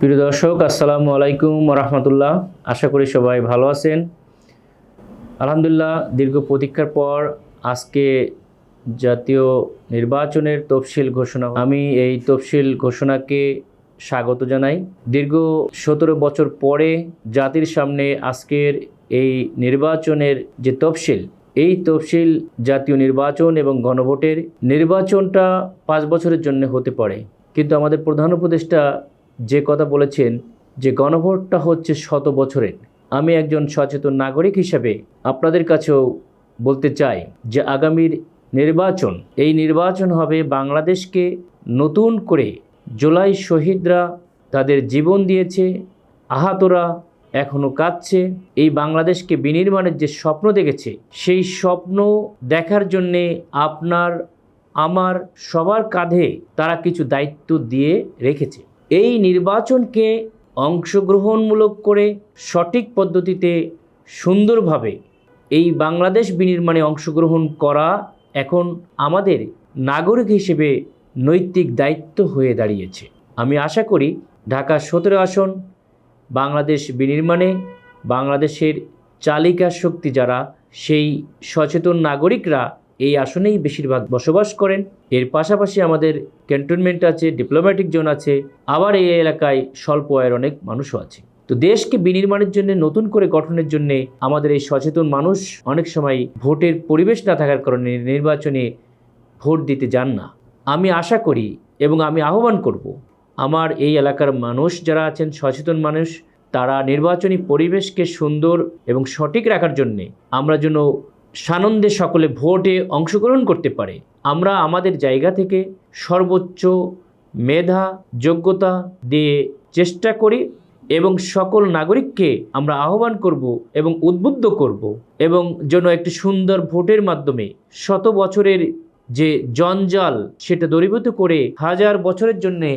প্রিয় দর্শক, আসসালামু আলাইকুম রহমতুল্লাহ। আশা করি সবাই ভালো আছেন। আলহামদুলিল্লাহ, দীর্ঘ প্রতীক্ষার পর আজকে জাতীয় নির্বাচনের তফসিল ঘোষণা আমি এই তফসিল ঘোষণাকে স্বাগত জানাই। দীর্ঘ সতেরো বছর পরে জাতির সামনে আজকের এই নির্বাচনের যে তফসিল, এই তফসিল জাতীয় নির্বাচন এবং গণভোটের নির্বাচনটা পাঁচ বছরের জন্য হতে পারে। কিন্তু আমাদের প্রধান উপদেষ্টা যে কথা বলেছেন যে গণভোটটা হচ্ছে শত বছরের। আমি একজন সচেতন নাগরিক হিসেবে আপনাদের কাছেও বলতে চাই যে আগামীর নির্বাচন, এই নির্বাচন হবে বাংলাদেশকে নতুন করে জুলাই শহীদরা তাদের জীবন দিয়েছে, আহতরা এখনও কাঁদছে, এই বাংলাদেশকে বিনির্মাণের যে স্বপ্ন দেখেছে, সেই স্বপ্ন দেখার জন্যে আপনার, আমার সবার কাঁধে তারা কিছু দায়িত্ব দিয়ে রেখেছে। এই নির্বাচনকে অংশগ্রহণমূলক করে সঠিক পদ্ধতিতে সুন্দরভাবে এই বাংলাদেশ বিনির্মাণে অংশগ্রহণ করা এখন আমাদের নাগরিক হিসেবে নৈতিক দায়িত্ব হয়ে দাঁড়িয়েছে। আমি আশা করি ঢাকা সতেরো আসন, বাংলাদেশ বিনির্মাণে বাংলাদেশের চালিকা শক্তি যারা, সেই সচেতন নাগরিকরা এই আসনেই বেশিরভাগ বসবাস করেন। এর পাশাপাশি আমাদের ক্যান্টনমেন্ট আছে ডিপ্লোম্যাটিক জোন আছে, আবার এই এলাকায় স্বল্প আয়ের অনেক মানুষও আছে। তো দেশকে বিনির্মাণের জন্য, নতুন করে গঠনের জন্য আমাদের এই সচেতন মানুষ অনেক সময় ভোটের পরিবেশ না থাকার কারণে নির্বাচনে ভোট দিতে যান না। আমি আশা করি এবং আমি আহ্বান করব, আমার এই এলাকার মানুষ যারা আছেন, সচেতন মানুষ, তারা নির্বাচনী পরিবেশকে সুন্দর এবং সঠিক রাখার জন্যে আমরা যেন সানন্দে সকলে ভোটে অংশগ্রহণ করতে পারে। আমরা আমাদের জায়গা থেকে সর্বোচ্চ মেধা, যোগ্যতা দিয়ে চেষ্টা করি এবং সকল নাগরিককে আমরা আহ্বান করব এবং উদ্বুদ্ধ করব এবং যেন একটি সুন্দর ভোটের মাধ্যমে শত বছরের যে জঞ্জাল সেটা দূরীভূত করে হাজার বছরের জন্যে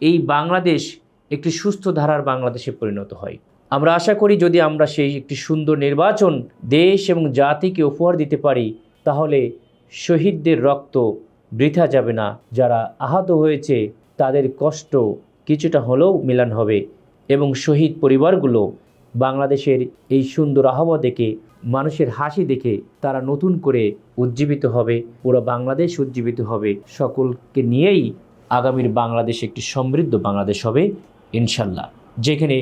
এই বাংলাদেশ একটি সুস্থ ধারার বাংলাদেশে পরিণত হয়। আমরা আশা করি যদি আমরা সেই একটি সুন্দর নির্বাচন দেশ এবং জাতিকে উপহার দিতে পারি, তাহলে শহীদদের রক্ত বৃথা যাবে না। যারা আহত হয়েছে, তাদের কষ্ট কিছুটা হলেও মিলান হবে এবং শহীদ পরিবারগুলো বাংলাদেশের এই সুন্দর আবহাওয়া দেখে, মানুষের হাসি দেখে তারা নতুন করে উজ্জীবিত হবে, পুরো বাংলাদেশ উজ্জীবিত হবে। সকলকে নিয়েই আগামীর বাংলাদেশ একটি সমৃদ্ধ বাংলাদেশ হবে, ইনশাল্লাহ। যেখানে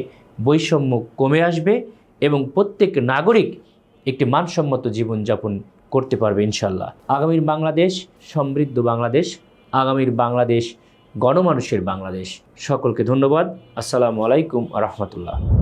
বৈষম্য কমে আসবে এবং প্রত্যেক নাগরিক একটি মানসম্মত জীবনযাপন করতে পারবে ইনশাল্লাহ আগামীর বাংলাদেশ, সমৃদ্ধ বাংলাদেশ, আগামীর বাংলাদেশ, গণমানুষের বাংলাদেশ। সকলকে ধন্যবাদ। আসসালামু আলাইকুম রহমতুল্লাহ।